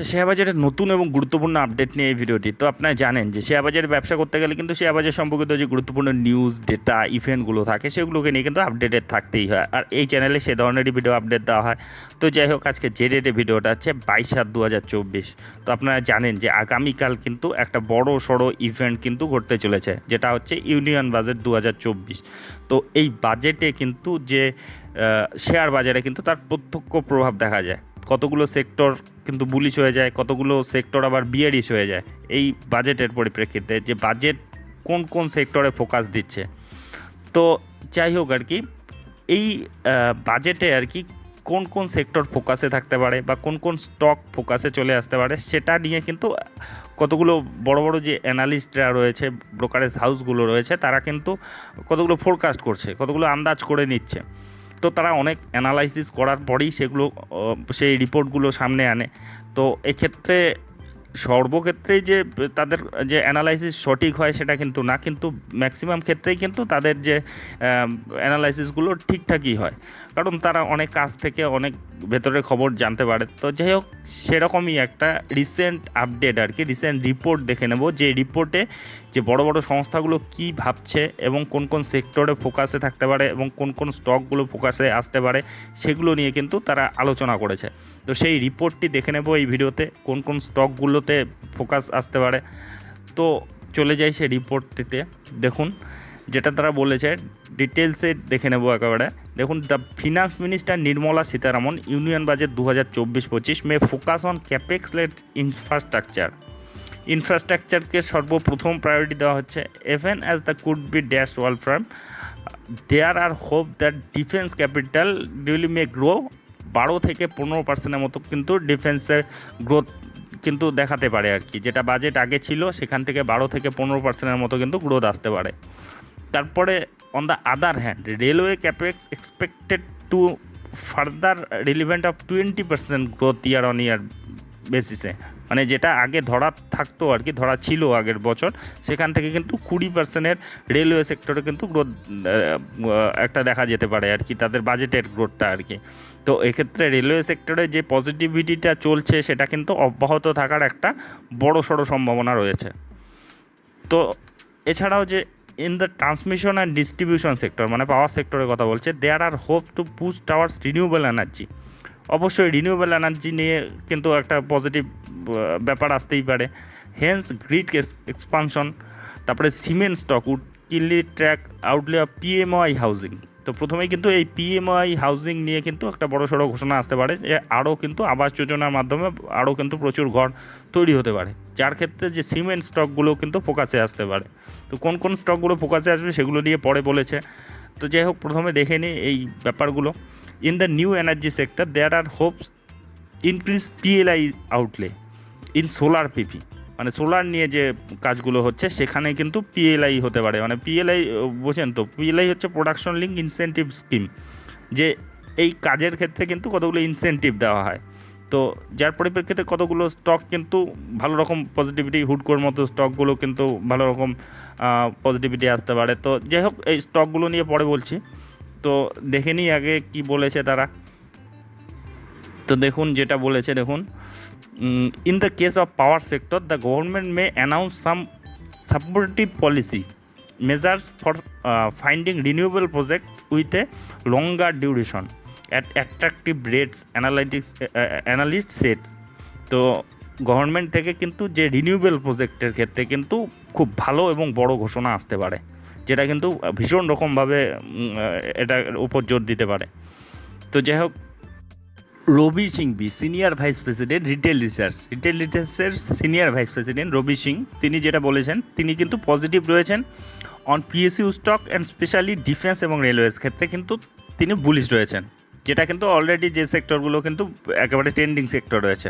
আচ্ছা শেয়ার বাজারের নতুন এবং গুরুত্বপূর্ণ আপডেট নিয়ে এই ভিডিওটি। তো আপনারা জানেন যে শেয়ার বাজারে ব্যবসা করতে গেলে কিন্তু শেয়ার বাজার সম্পর্কিত যে গুরুত্বপূর্ণ নিউজ ডেটা ইভেন্টগুলো থাকে, সেগুলোকে নিয়ে কিন্তু আপডেটেড থাকতেই হয়। আর এই চ্যানেলে সে ধরনেরই ভিডিও আপডেট দেওয়া হয়। তো যাই হোক, আজকে যে ডেটে ভিডিওটা হচ্ছে বাইশ সাত দু হাজার চব্বিশ। তো আপনারা জানেন যে আগামীকাল কিন্তু একটা বড় সড়ো ইভেন্ট কিন্তু ঘটতে চলেছে, যেটা হচ্ছে ইউনিয়ন বাজেট দু হাজার চব্বিশ। তো এই বাজেটে কিন্তু যে শেয়ার বাজারে কিন্তু তার প্রত্যক্ষ প্রভাব দেখা যায়। কতগুলো সেক্টর কিন্তু বুলিশ হয়ে যায়, কতগুলো সেক্টর আবার বিয়ারিশ হয়ে যায়, এই বাজেটের পরিপ্রেক্ষিতে যে বাজেট কোন কোন সেক্টরে ফোকাস দিচ্ছে। তো যাই হোক আর কি, এই বাজেটে আর কি কোন কোন সেক্টর ফোকাসে থাকতে পারে বা কোন কোন স্টক ফোকাসে চলে আসতে পারে, সেটা নিয়ে কিন্তু কতগুলো বড় বড় যে অ্যানালিস্টরা রয়েছে ব্রোকারেজ হাউসগুলো রয়েছে, তারা কিন্তু কতগুলো ফোরকাস্ট করছে, কতগুলো আন্দাজ করে নিচ্ছে। তো তারা অনেক অ্যানালাইসিস করার পরেই সেগুলো সেই রিপোর্টগুলো সামনে আনে। তো এক্ষেত্রে সর্বক্ষেত্রেই যে, তাদের যে অ্যানালাইসিস সঠিক হয় সেটা কিন্তু না, কিন্তু ম্যাক্সিমাম ক্ষেত্রেই কিন্তু তাদের যে অ্যানালাইসিসগুলো ঠিকঠাকই হয়। কারণ তারা অনেক কাজ থেকে অনেক ভেতরের খবর জানতে পারে। তো যাই হোক, সেরকমই একটা রিসেন্ট আপডেট আর কি রিসেন্ট রিপোর্ট দেখে নেব যে রিপোর্টে যে বড় বড় সংস্থাগুলো কি ভাবছে এবং কোন কোন সেক্টরে ফোকাসে থাকতে পারে এবং কোন কোন স্টকগুলো ফোকাসে আসতে পারে, সেগুলো নিয়ে কিন্তু তারা আলোচনা করেছে। তো সেই রিপোর্টটি দেখে নেব এই ভিডিওতে, কোন কোন স্টকগুলোতে ফোকাস আসতে পারে। তো চলে যাই সেই রিপোর্টটিতে দেখুন, যেটা তারা বলেছে ডিটেলসে দেখে নেব একেবারে। দেখুন the finance minister Nirmala Sitharaman union budget দু হাজার চব্বিশ পঁচিশ may focus on capex led infrastructure ইনফ্রাস্ট্রাকচারকে সর্বপ্রথম প্রায়োরিটি দেওয়া হচ্ছে even as the could be dash wall from there are hope that defence capital duly may grow বারো থেকে পনেরো পার্সেন্টের মতো কিন্তু ডিফেন্সের গ্রোথ কিন্তু দেখাতে পারে আর কি। যেটা বাজেট আগে ছিল, সেখান থেকে বারো থেকে পনেরো পার্সেন্টের মতো কিন্তু গ্রোথ আসতে পারে। তারপরে on the other hand railway capex expected to further relevant of twenty percent growth year on year বেসিসে মানে যেটা আগে ধরা থাকতো আর কি, ধরা ছিল আগের বছর, সেখান থেকে কিন্তু কুড়ি পার্সেন্টের রেলওয়ে সেক্টরে কিন্তু গ্রোথ একটা দেখা যেতে পারে আর কি, তাদের বাজেটের গ্রোথটা আর কি। তো এক্ষেত্রে রেলওয়ে সেক্টরে যে পজিটিভিটিটা চলছে, সেটা কিন্তু অব্যাহত থাকার একটা বড় সড়ো সম্ভাবনা রয়েছে। তো এছাড়াও যে in the transmission and distribution sector মানে পাওয়ার সেক্টরের কথা বলছে there are hope to push towers renewable energy অবশ্যই রিনিউয়েবল এনার্জি নিয়ে কিন্তু একটা পজিটিভ ব্যাপার আসতেই পারে। হেন্স গ্রিড এক্সপানশন তারপরে cement stock would keenly track outlay of PMOI housing তো প্রথমেই কিন্তু এই পিএমওআই হাউজিং নিয়ে কিন্তু একটা বড় সড়ো ঘোষণা আসতে পারে যে, আরও কিন্তু আবাস যোজনার মাধ্যমে আরও কিন্তু প্রচুর ঘর তৈরি হতে পারে। যার ক্ষেত্রে যে সিমেন্ট স্টকগুলো কিন্তু ফোকাসে আসতে পারে। তো কোন কোন স্টকগুলো ফোকাসে আসবে সেগুলো নিয়ে পরে বলেছে। তো যাই হোক, প্রথমে দেখে নিই এই ব্যাপারগুলো। In the new energy sector there are hopes increase PLI outlay in solar PP মানে সোলার নিয়ে যে কাজগুলো হচ্ছে সেখানে কিন্তু পিএলআই হতে পারে। মানে পিএলআই বোঝেন তো পিএলআই হচ্ছে প্রোডাকশন লিঙ্ক ইনসেন্টিভ স্কিম যে এই কাজের ক্ষেত্রে কিন্তু কতগুলো ইনসেন্টিভ দেওয়া হয়। তো যার পরিপ্রেক্ষিতে কতগুলো স্টক কিন্তু ভালো রকম পজিটিভিটি হুডকোর মতো স্টকগুলো কিন্তু ভালো রকম পজিটিভিটি আসতে পারে। তো যাই হোক, এই স্টকগুলো নিয়ে পরে বলছি। তো দেখে নিই আগে কি বলেছে তারা। তো দেখুন যেটা বলেছে, দেখুন। In the case of power sector the government may announce some supportive policy measures for finding renewable project with a longer duration at attractive rates analytics analyst said তো গভর্নমেন্ট থেকে কিন্তু যে রিনিউয়েবল প্রজেক্টের ক্ষেত্রে কিন্তু খুব ভালো এবং বড় ঘোষণা আসতে পারে। যেটা কিন্তু ভীষণ রকমভাবে এটার উপর জোর দিতে পারে। তো যাই হোক, Ravi Singhvi senior vice president, retail research. Retail রিসার্চের senior vice president Ravi Singh, তিনি যেটা বলেছেন, তিনি কিন্তু পজিটিভ রয়েছেন। On PSU stock and specially defence এবং রেলওয়েজ ক্ষেত্রে কিন্তু তিনি বুলিশ রয়েছেন। যেটা কিন্তু অলরেডি যে সেক্টরগুলো কিন্তু একেবারে ট্রেন্ডিং সেক্টর রয়েছে।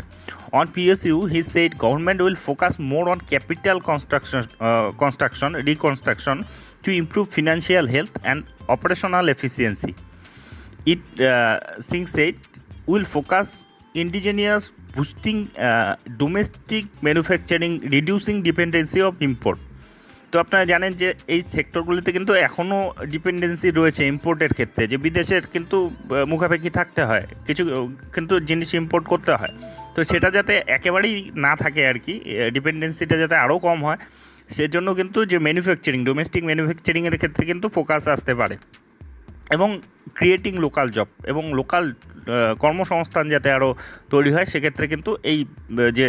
On PSU he said government will focus more on capital construction construction reconstruction to improve financial health and operational efficiency it Singh Singh will focus boosting uh, domestic manufacturing reducing dependency of import. তো আপনারা জানেন যে এই সেক্টরগুলিতে কিন্তু এখনও dependency রয়েছে ইম্পোর্টের ক্ষেত্রে, যে বিদেশের কিন্তু মুখাপেক্ষি থাকতে হয়, কিছু কিন্তু জিনিস ইম্পোর্ট করতে হয়। তো সেটা যাতে একেবারেই না থাকে আর কি ডিপেন্ডেন্সিটা যাতে আরও কম হয়, সেজন্য কিন্তু যে ম্যানুফ্যাকচারিং ডোমেস্টিক ম্যানুফ্যাকচারিংয়ের ক্ষেত্রে কিন্তু ফোকাস আসতে পারে। এবং ক্রিয়েটিং লোকাল জব এবং লোকাল কর্মসংস্থান যাতে আরও তৈরি হয়, সেক্ষেত্রে কিন্তু এই যে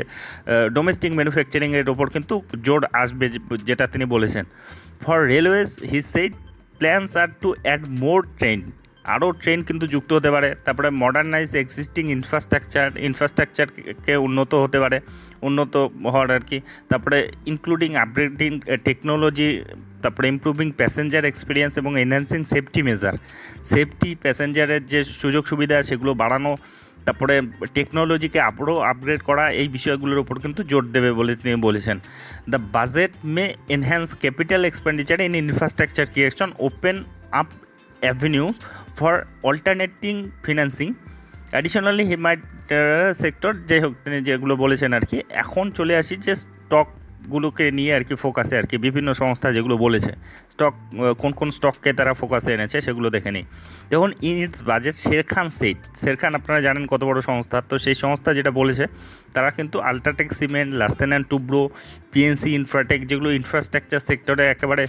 ডোমেস্টিক ম্যানুফ্যাকচারিংয়ের ওপর কিন্তু জোর আসবে যেটা তিনি বলেছেন। For railways he said plans are to add more train আরও ট্রেন কিন্তু যুক্ত হতে পারে, তারপরে মডার্নাইজ এক্সিস্টিং ইনফ্রাস্ট্রাকচার ইনফ্রাস্ট্রাকচারকে উন্নত হতে পারে, উন্নত হওয়ার আর কি। তারপরে ইনক্লুডিং আপগ্রেডিং টেকনোলজি তারপরে ইমপ্রুভিং প্যাসেঞ্জার এক্সপিরিয়েন্স এবং এনহ্যান্সিং সেফটি মেজার সেফটি প্যাসেঞ্জারের যে সুযোগ সুবিধা, সেগুলো বাড়ানো, তারপরে টেকনোলজিকে আরও আপগ্রেড করা, এই বিষয়গুলোর উপর কিন্তু জোর দেবে বলে তিনি বলেছেন। The budget may enhance capital expenditure in infrastructure creation open up avenue for alternating financing additionally he might sector যাই হোক, তিনি যেগুলো বলেছেন আর কি, এখন চলে আসি যে স্টকগুলোকে নিয়ে আর কি ফোকাসে আর কি। বিভিন্ন সংস্থা যেগুলো বলেছে স্টক কোন কোন স্টককে তারা ফোকাসে এনেছে সেগুলো দেখে নিই। দেখুন in its budget Sharekhan said Sharekhan আপনারা জানেন কত বড় সংস্থা, তো সেই সংস্থা যেটা বলেছে, তারা কিন্তু UltraTech cement Larsen and Toubro PNC Infratech যেগুলো ইনফ্রাস্ট্রাকচার সেক্টরে একেবারে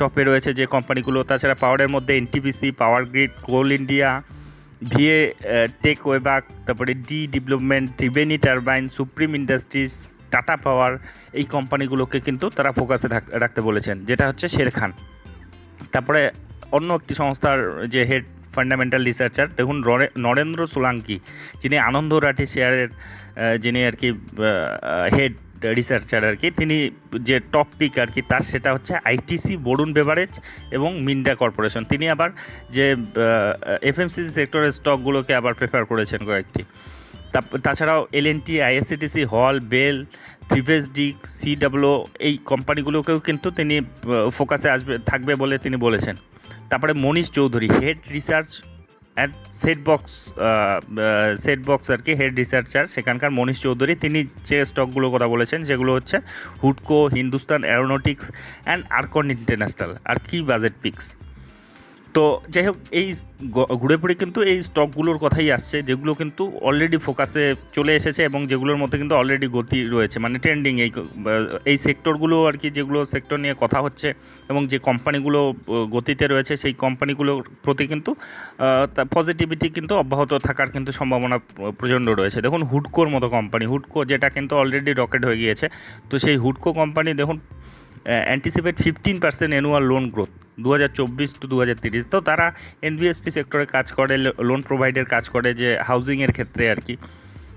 টপে রয়েছে যে কোম্পানিগুলো তাছাড়া পাওয়ারের মধ্যে NTPC power grid coal India VA tech Wabag তারপরে D development Triveni turbine supreme industries Tata power এই কোম্পানিগুলোকে কিন্তু তারা ফোকাসে রাখতে বলেছেন। যেটা হচ্ছে শের খান তারপরে অন্য একটি সংস্থার যে হেড ফান্ডামেন্টাল রিসার্চার দেখুন নরে- নরেন্দ্র সোলাঙ্কি, যিনি আনন্দ রাঠি শেয়ারের যিনি আর কি হেড রিসার্চার আর কি, তিনি যে টপ পিক আর কি, তার সেটা হচ্ছে আইটিসি বরুণ বেভারেজ এবং মিন্ডা কর্পোরেশন। তিনি আবার যে এফএমসিসি সেক্টরের স্টকগুলোকে আবার প্রেফার করেছেন কয়েকটি। তাছাড়াও এলএনটি আইএসসিটিসি হল বেল থ্রিভেস ডিক সিডাব্লিউ এই কোম্পানিগুলোকেও কিন্তু তিনি ফোকাসে আসবে, থাকবে বলে তিনি বলেছেন। তারপরে Manish Chaudhary head research at StoxBox StoxBox আর কি হেড রিসার্চার সেখানকার মনীষ চৌধুরী, তিনি যে স্টকগুলোর কথা বলেছেন সেগুলো হচ্ছে হুডকো Hindustan aeronautics and IRCON international আর কি বাজেট পিক্স তো যাই হোক, এই ঘুরে ফিরে কিন্তু এই স্টকগুলোর কথাই আসছে, যেগুলো কিন্তু অলরেডি ফোকাসে চলে এসেছে এবং যেগুলোর মধ্যে কিন্তু অলরেডি গতি রয়েছে মানে ট্রেন্ডিং এই এই সেক্টরগুলো আর কি, যেগুলো সেক্টর নিয়ে কথা হচ্ছে এবং যে কোম্পানিগুলো গতিতে রয়েছে, সেই কোম্পানিগুলোর প্রতি কিন্তু পজিটিভিটি কিন্তু অব্যাহত থাকার কিন্তু সম্ভাবনা প্রচণ্ড রয়েছে। দেখুন হুডকোর মতো কোম্পানি হুডকো যেটা কিন্তু অলরেডি রকেট হয়ে গিয়েছে, তো সেই হুডকো কোম্পানি দেখুন anticipate fifteen percent annual loan growth দু হাজার চব্বিশ টু দু হাজার তিরিশ তো তারা এনবিএসপি সেক্টরে কাজ করে লোন প্রোভাইডের কাজ করে যে হাউজিংয়ের ক্ষেত্রে আর কি।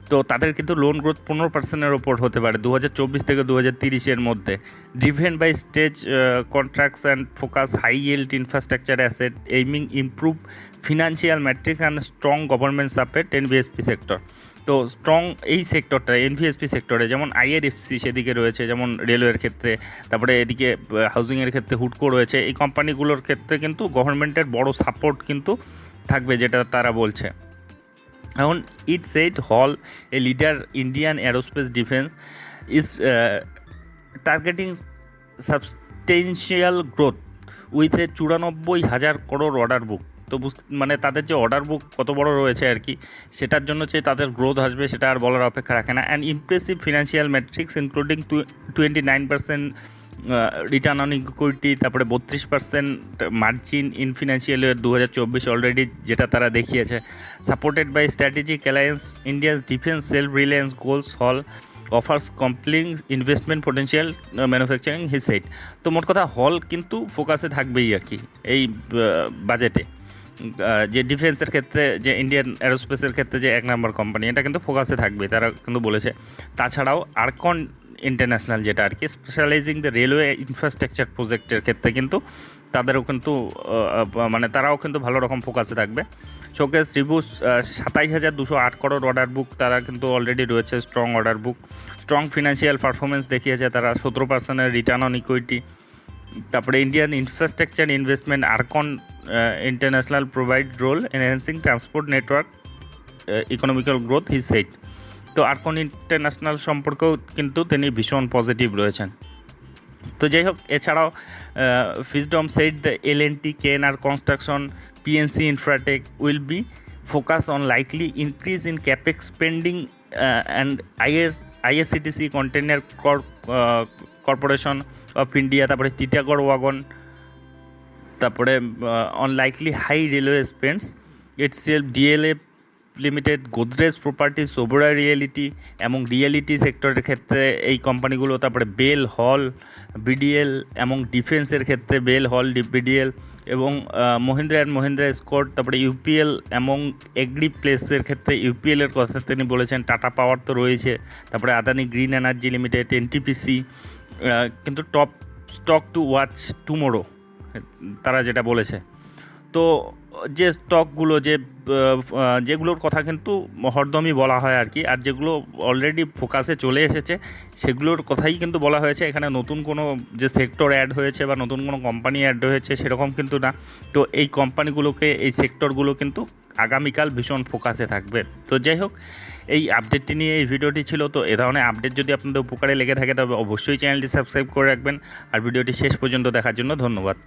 তো তাদের কিন্তু লোন গ্রোথ পনেরো পার্সেন্টের ওপর হতে পারে দু হাজার চব্বিশ থেকে দু হাজার তিরিশের মধ্যে। Driven by stage contracts and focus high yield infrastructure asset aiming improve financial metric and strong government support NBSP sector তো স্ট্রং এই সেক্টরটা এনভিএসপি সেক্টরে যেমন আইআরএফসি সেদিকে রয়েছে, যেমন রেলওয়ের ক্ষেত্রে, তারপরে এদিকে হাউজিংয়ের ক্ষেত্রে হুডকো রয়েছে, এই কোম্পানিগুলোর ক্ষেত্রে কিন্তু গভর্নমেন্টের বড় সাপোর্ট কিন্তু থাকবে, যেটা তারা বলছে। এখন it said HAL a leader Indian aerospace defence is targeting substantial growth with a চুরানব্বই হাজার করোড় অর্ডার বুক তো মানে তাদের যে অর্ডার বুক কত বড় রয়েছে আর কি, সেটার জন্য যে তাদের গ্রোথ আসবে সেটা আর বলার অপেক্ষা রাখে না। And impressive financial metrics including twenty nine percent return on equity তারপরে বত্রিশ percent margin in financial year দু হাজার চব্বিশ অলরেডি যেটা তারা দেখিয়েছে। Supported by strategic alliance India's defence self reliance goals HAL offers compelling investment potential manufacturing he said তো মোট কথা হল কিন্তু ফোকাসে থাকবেই আর কি, এই বাজেটে যে ডিফেন্সের ক্ষেত্রে, যে ইন্ডিয়ান অ্যারোস্পেসের ক্ষেত্রে যে এক নম্বর কোম্পানি এটা কিন্তু ফোকাসে থাকবে, তারা কিন্তু বলেছে। তাছাড়াও আরকন ইন্টারন্যাশনাল যেটা আর কি স্পেশালাইজিং দ্য রেলওয়ে ইনফ্রাস্ট্রাকচার প্রজেক্টের ক্ষেত্রে কিন্তু তাদেরও কিন্তু মানে তারাও কিন্তু ভালো রকম ফোকাসে থাকবে। শোকেস রিভিউ সাতাইশ হাজার দুশো আট করোড় অর্ডার বুক তারা কিন্তু অলরেডি রয়েছে strong order book strong financial performance দেখিয়েছে তারা, সতেরো পার্সেন্টের রিটার্ন অন ইকুইটি তারপরে Indian infrastructure investment IRCON international provide role enhancing transport network economical growth he said তো আরকন ইন্টারন্যাশনাল সম্পর্কেও কিন্তু তিনি ভীষণ পজিটিভ রয়েছেন। তো যাই হোক, এছাড়াও Fisdom said the L N T K N R construction PNC Infratech will be focus on likely increase in capex spending and IS ISCTC container corporation of India তারপরে টিটাগড় ওয়াগন তারপরে on likely high railway spends its self DLA limited Godrej property সোবরা realty এবং realty সেক্টরের ক্ষেত্রে এই কোম্পানিগুলো তারপরে bell হল BDL এবং ডিফেন্সের ক্ষেত্রে বেল হল বিডিএল এবং মহিন্দ্রা অ্যান্ড মহিন্দ্রা স্কোর্ট তারপরে ইউপিএল এবং এগ্রি প্লেসের ক্ষেত্রে ইউপিএলের কথা তিনি বলেছেন টাটা পাওয়ার তো রয়েছে, তারপরে Adani green energy limited NTPC কিন্তু top stock to watch tomorrow, তারা যেটা বলেছে। তো যে স্টকগুলো, যে যেগুলোর কথা কিন্তু হরদমই বলা হয় আর কি, আর যেগুলো অলরেডি ফোকাসে চলে এসেছে, সেগুলোর কথাই কিন্তু বলা হয়েছে। এখানে নতুন কোনো যে সেক্টর অ্যাড হয়েছে বা নতুন কোনো কোম্পানি অ্যাড হয়েছে, সেরকম কিন্তু না। তো এই কোম্পানিগুলোকে এই সেক্টরগুলো কিন্তু আগামীকাল ভীষণ ফোকাসে থাকবে। তো যাই হোক, এই আপডেটটি নিয়ে এই ভিডিওটি ছিল। তো এ ধরনের আপডেট যদি আপনাদের উপকারে লেগে থাকে, তবে অবশ্যই চ্যানেলটি সাবস্ক্রাইব করে রাখবেন। আর ভিডিওটি শেষ পর্যন্ত দেখার জন্য ধন্যবাদ।